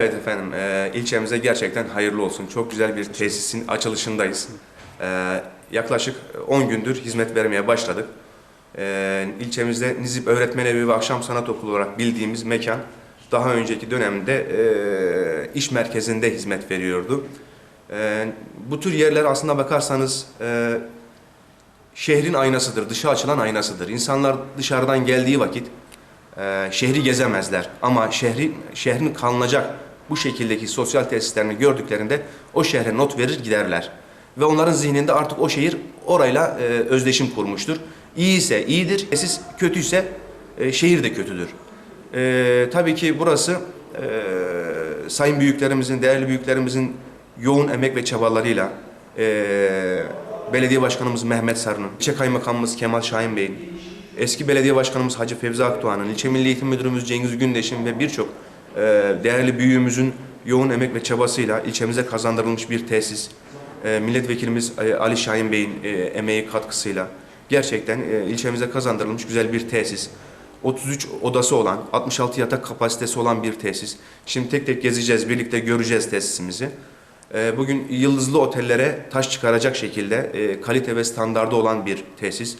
Evet efendim, e, ilçemize gerçekten hayırlı olsun. Çok güzel bir tesisin açılışındayız. E, yaklaşık 10 gündür hizmet vermeye başladık. E, ilçemizde Nizip Öğretmen Evi ve Akşam Sanat Okulu olarak bildiğimiz mekan daha önceki dönemde e, iş merkezinde hizmet veriyordu. E, bu tür yerler aslında bakarsanız e, şehrin aynasıdır, dışa açılan aynasıdır. İnsanlar dışarıdan geldiği vakit e, şehri gezemezler ama şehri şehrin kalınacak bu şekildeki sosyal tesislerini gördüklerinde o şehre not verir giderler. Ve onların zihninde artık o şehir orayla e, özdeşim kurmuştur. İyi ise iyidir, tesis kötüyse e, şehir de kötüdür. E, tabii ki burası e, sayın büyüklerimizin, değerli büyüklerimizin yoğun emek ve çabalarıyla e, belediye başkanımız Mehmet Sarı'nın, ilçe kaymakamımız Kemal Şahin Bey'in, eski belediye başkanımız Hacı Fevzi Akdoğan'ın, ilçe milli eğitim müdürümüz Cengiz Gündeş'in ve birçok değerli büyüğümüzün yoğun emek ve çabasıyla ilçemize kazandırılmış bir tesis, e, milletvekilimiz e, Ali Şahin Bey'in e, emeği katkısıyla gerçekten e, ilçemize kazandırılmış güzel bir tesis. 33 odası olan, 66 yatak kapasitesi olan bir tesis. Şimdi tek tek gezeceğiz, birlikte göreceğiz tesisimizi. Ee, Bugün yıldızlı otellere taş çıkaracak şekilde kalite ve standardı olan bir tesis.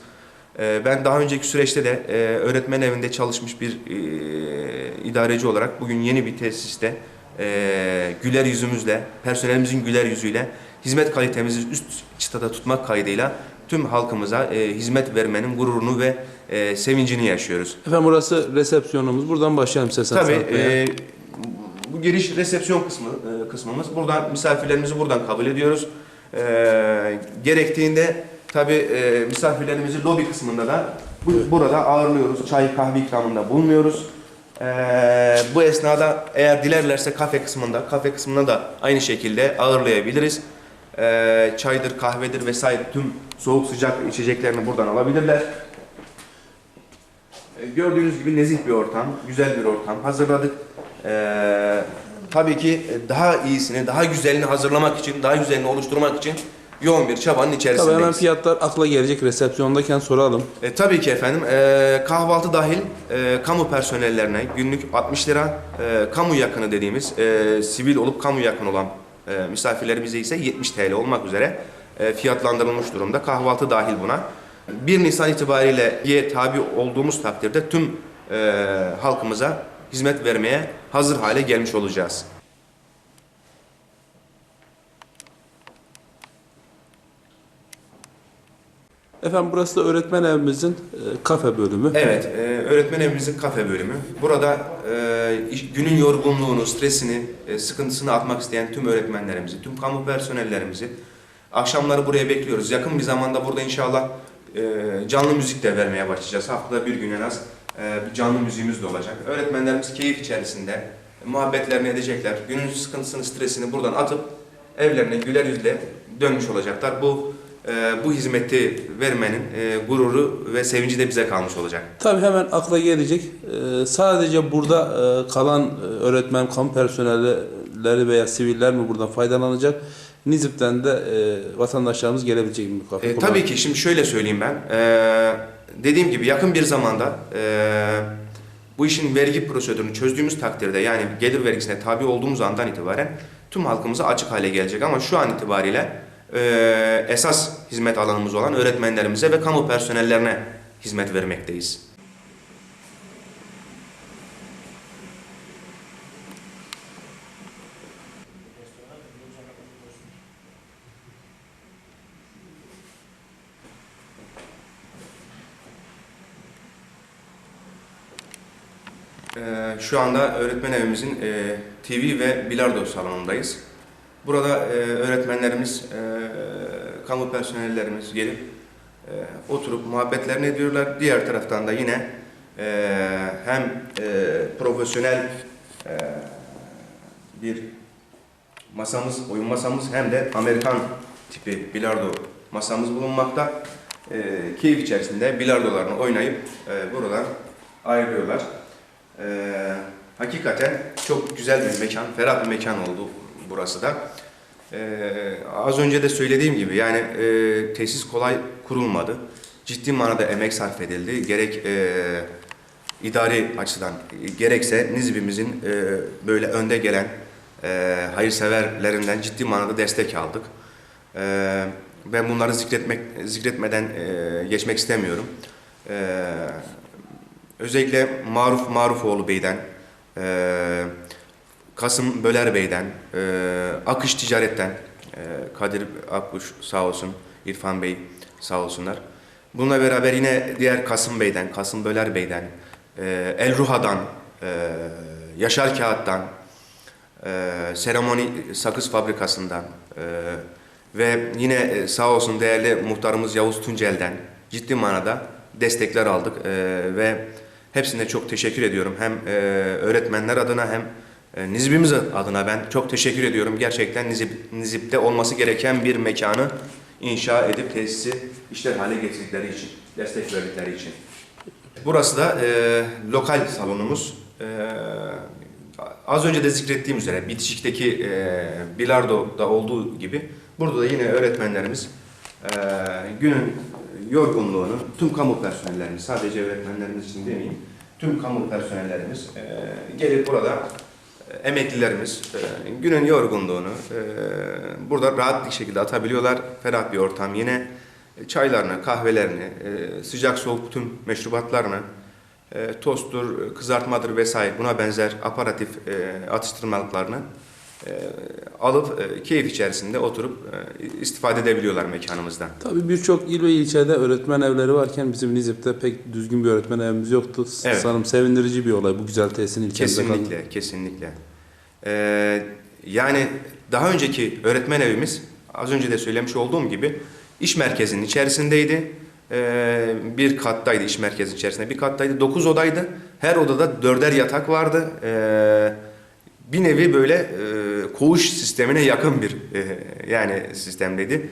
Ee, Ben daha önceki süreçte de e, öğretmen evinde çalışmış bir e, idareci olarak bugün yeni bir tesiste e, güler yüzümüzle, personelimizin güler yüzüyle hizmet kalitemizi üst çıtada tutmak kaydıyla tüm halkımıza e, hizmet vermenin gururunu ve e, sevincini yaşıyoruz. Efendim burası resepsiyonumuz. Buradan başlayalım Sesen Tabii e, bu giriş resepsiyon kısmı e, kısmımız. Buradan misafirlerimizi buradan kabul ediyoruz. E, gerektiğinde tabii e, misafirlerimizi lobi kısmında da bu, burada ağırlıyoruz. Çay kahve ikramında bulunuyoruz. E, bu esnada eğer dilerlerse kafe kısmında, kafe kısmında da aynı şekilde ağırlayabiliriz. E, çaydır, kahvedir vesaire tüm soğuk sıcak içeceklerini buradan alabilirler. E, Gördüğünüz gibi nezih bir ortam, güzel bir ortam hazırladık. Ee, tabii ki daha iyisini, daha güzelini hazırlamak için, daha güzelini oluşturmak için yoğun bir çabanın Tabii içerisindeyiz. hemen fiyatlar akla gelecek resepsiyondayken soralım. E, tabii ki efendim. E, kahvaltı dahil e, kamu personellerine günlük 60 lira, e, kamu yakını dediğimiz e, sivil olup kamu yakın olan e, misafirlerimize ise 70 TL olmak üzere e, fiyatlandırılmış durumda. Kahvaltı dahil buna. 1 Nisan itibariyle ye tabi olduğumuz takdirde tüm e, halkımıza hizmet vermeye hazır hale gelmiş olacağız. Efendim burası da öğretmen evimizin e, kafe bölümü. Evet, e, öğretmen evimizin kafe bölümü. Burada e, iş- günün yorgunluğunu, stresini, e, sıkıntısını atmak isteyen tüm öğretmenlerimizi, tüm kamu personellerimizi akşamları buraya bekliyoruz. Yakın bir zamanda burada inşallah e, canlı müzik de vermeye başlayacağız. Haftada bir gün en az e, bir canlı müziğimiz de olacak. Öğretmenlerimiz keyif içerisinde muhabbetlerini edecekler. Günün sıkıntısını, stresini buradan atıp evlerine güler yüzle dönmüş olacaklar. Bu bu hizmeti vermenin e, gururu ve sevinci de bize kalmış olacak. Tabii hemen akla gelecek. e, sadece burada e, kalan e, öğretmen, kamu personelleri veya siviller mi buradan faydalanacak? Nizip'ten de vatandaşlarımız gelebilecek mi? E, tabii ki şimdi şöyle söyleyeyim ben. E, dediğim gibi yakın bir zamanda e, bu işin vergi prosedürünü çözdüğümüz takdirde yani gelir vergisine tabi olduğumuz andan itibaren tüm halkımıza açık hale gelecek. Ama şu an itibariyle e, esas hizmet alanımız olan öğretmenlerimize ve kamu personellerine hizmet vermekteyiz. Ee, Şu anda öğretmen evimizin e, TV ve bilardo salonundayız. Burada e, öğretmenlerimiz, e, kamu personellerimiz gelip e, oturup muhabbetlerini ediyorlar. Diğer taraftan da yine e, hem e, profesyonel e, bir masamız, oyun masamız hem de Amerikan tipi bilardo masamız bulunmakta. E, keyif içerisinde bilardolarını oynayıp e, buradan ayrılıyorlar. Ee, hakikaten çok güzel bir mekan, ferah bir mekan oldu burası da. Ee, az önce de söylediğim gibi yani e, tesis kolay kurulmadı. Ciddi manada emek sarf edildi. Gerek e, idari açıdan, e, gerekse Nizip'imizin e, böyle önde gelen e, hayırseverlerinden ciddi manada destek aldık. E, ben bunları zikretmek zikretmeden e, geçmek istemiyorum. E, özellikle Maruf Marufoğlu Bey'den, e, Kasım Böler Bey'den, e, Akış Ticaret'ten, e, Kadir Akkuş sağ olsun, İrfan Bey sağ olsunlar. Bununla beraber yine diğer Kasım Bey'den, Kasım Böler Bey'den, e, El Ruha'dan, e, Yaşar Kağıt'tan, e, Seremoni Sakız Fabrikası'ndan e, ve yine e, sağ olsun değerli muhtarımız Yavuz Tuncel'den ciddi manada destekler aldık e, ve hepsine çok teşekkür ediyorum. Hem e, öğretmenler adına hem Nizip'imiz adına ben çok teşekkür ediyorum. Gerçekten Nizip, Nizip'te olması gereken bir mekanı inşa edip tesisi işler hale getirdikleri için, destek verdikleri için. Burası da e, lokal salonumuz. E, az önce de zikrettiğim üzere bitişikteki e, bilardoda olduğu gibi burada da yine öğretmenlerimiz e, günün yorgunluğunu tüm kamu personellerimiz sadece öğretmenlerimiz için demeyeyim tüm kamu personellerimiz e, gelip burada e, emeklilerimiz e, günün yorgunluğunu e, burada rahat bir şekilde atabiliyorlar. Ferah bir ortam yine e, çaylarını, kahvelerini, e, sıcak soğuk tüm meşrubatlarını, e, tosttur, kızartmadır vesaire buna benzer aparatif e, atıştırmalıklarını e, alıp e, keyif içerisinde oturup e, istifade edebiliyorlar mekanımızdan. Tabii birçok il ve ilçede öğretmen evleri varken bizim Nizip'te pek düzgün bir öğretmen evimiz yoktu. Evet. Sanırım sevindirici bir olay bu güzel tesisin ilçemizde kaldı. Kesinlikle, kesinlikle. Ee, yani daha önceki öğretmen evimiz az önce de söylemiş olduğum gibi iş merkezinin içerisindeydi. Ee, bir kattaydı iş merkezinin içerisinde. Bir kattaydı. Dokuz odaydı. Her odada dörder yatak vardı. Ee, bir nevi böyle e, koğuş sistemine yakın bir e, yani sistemdeydi.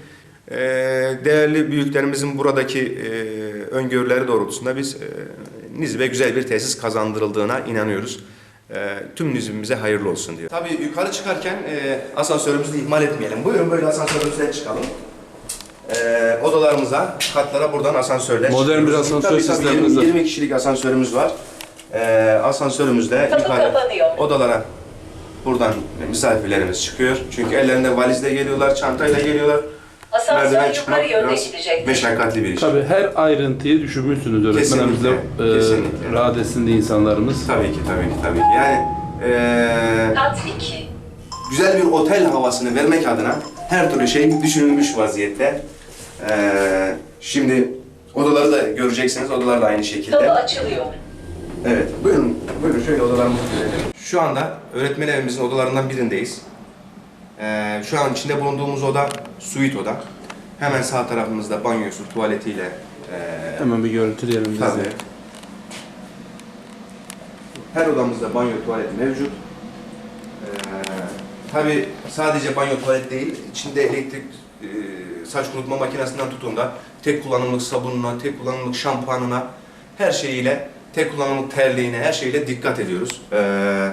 Ee, değerli büyüklerimizin buradaki e, öngörüleri doğrultusunda biz e, Nizip'e güzel bir tesis kazandırıldığına inanıyoruz. E, tüm Nizip'imize hayırlı olsun diyor. Tabii yukarı çıkarken e, asansörümüzü ihmal etmeyelim. Buyurun böyle asansörümüzden çıkalım. E, odalarımıza, katlara buradan asansörle Modern bir asansör Tabii, tabii, sistemimiz 20, var. 20 kişilik asansörümüz var. E, asansörümüzde Kapı yukarı kapanıyor. odalara buradan misafirlerimiz çıkıyor. Çünkü ellerinde valizle geliyorlar, çantayla geliyorlar. Asansör yukarı yönde biraz gidecek. meşakkatli bir iş. Tabii her ayrıntıyı düşünmüşsünüz öğretmenimizle. Kesinlikle, E, kesinlikle. Radesinde insanlarımız. Tabii ki, tabii ki, tabii ki. Yani eee Kat 2. güzel bir otel havasını vermek adına her türlü şey düşünülmüş vaziyette. Eee, şimdi odaları da göreceksiniz, odalar da aynı Kapı şekilde. açılıyor. Evet, buyurun, buyurun şöyle odalarımızı görelim. Şu anda öğretmen evimizin odalarından birindeyiz. Eee, şu an içinde bulunduğumuz oda suite oda. Hemen sağ tarafımızda banyosu, tuvaletiyle eee Hemen bir görüntüleyelim biz de. Tabii. Her odamızda banyo tuvalet mevcut. Ee, tabii sadece banyo tuvalet değil, içinde elektrik e, saç kurutma makinesinden tutun da tek kullanımlık sabununa, tek kullanımlık şampuanına, her şeyiyle, tek kullanımlık terliğine, her şeyle dikkat ediyoruz. Ee,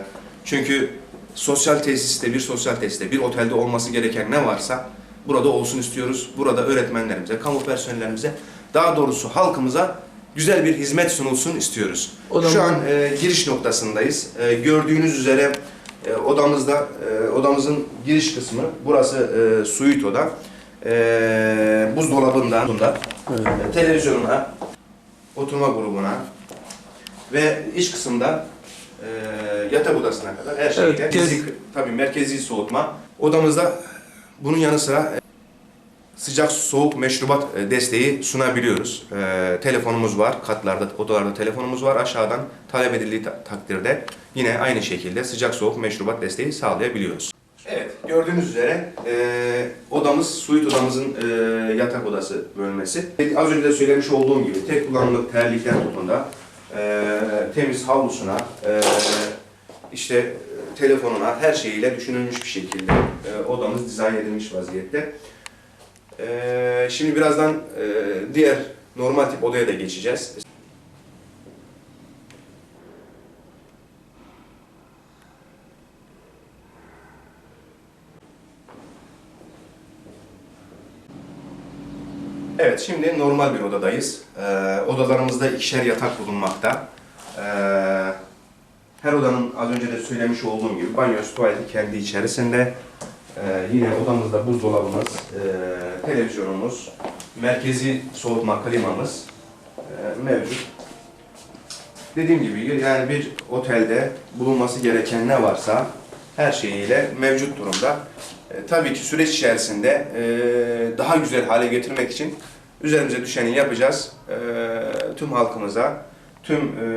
çünkü sosyal tesiste, bir sosyal tesiste, bir otelde olması gereken ne varsa burada olsun istiyoruz. Burada öğretmenlerimize, kamu personellerimize, daha doğrusu halkımıza güzel bir hizmet sunulsun istiyoruz. O da- Şu an e, giriş noktasındayız. E, gördüğünüz üzere e, odamızda e, odamızın giriş kısmı burası e, suite oda. E, buzdolabından bunda Evet. televizyonuna, oturma grubuna ve iç kısımda e, yatak odasına kadar her şeyle Evet, fizik, tabii merkezi soğutma. Odamızda bunun yanı sıra e, sıcak soğuk meşrubat e, desteği sunabiliyoruz. E, telefonumuz var, katlarda, odalarda telefonumuz var. Aşağıdan talep edildiği ta- takdirde yine aynı şekilde sıcak soğuk meşrubat desteği sağlayabiliyoruz. Evet, gördüğünüz üzere e, odamız, suite odamızın e, yatak odası bölmesi. Az önce de söylemiş olduğum gibi tek kullanımlık terlikten tutun da e, temiz havlusuna, e, işte telefonuna, her şeyiyle düşünülmüş bir şekilde e, odamız dizayn edilmiş vaziyette. E, şimdi birazdan e, diğer normal tip odaya da geçeceğiz. Şimdi normal bir odadayız. Ee, odalarımızda ikişer yatak bulunmakta. Ee, Her odanın az önce de söylemiş olduğum gibi banyosu, tuvaleti kendi içerisinde. Ee, yine odamızda buzdolabımız, e, televizyonumuz, merkezi soğutma klimamız e, mevcut. Dediğim gibi yani bir otelde bulunması gereken ne varsa her şeyiyle mevcut durumda. E, tabii ki süreç içerisinde e, daha güzel hale getirmek için üzerimize düşeni yapacağız. E, tüm halkımıza, tüm e,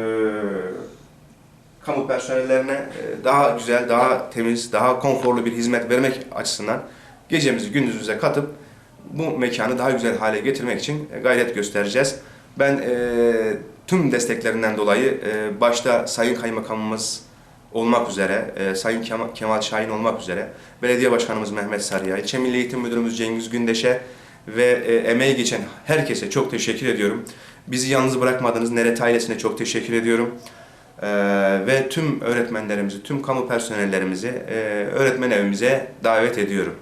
kamu personellerine e, daha güzel, daha temiz, daha konforlu bir hizmet vermek açısından gecemizi gündüzümüze katıp bu mekanı daha güzel hale getirmek için e, gayret göstereceğiz. Ben e, tüm desteklerinden dolayı e, başta Sayın Kaymakamımız olmak üzere, e, Sayın Kemal, Şahin olmak üzere, Belediye Başkanımız Mehmet Sarıya, İlçe Milli Eğitim Müdürümüz Cengiz Gündeş'e ve e, emeği geçen herkese çok teşekkür ediyorum. Bizi yalnız bırakmadınız. Neret ailesine çok teşekkür ediyorum. E, ve tüm öğretmenlerimizi, tüm kamu personellerimizi e, öğretmen evimize davet ediyorum.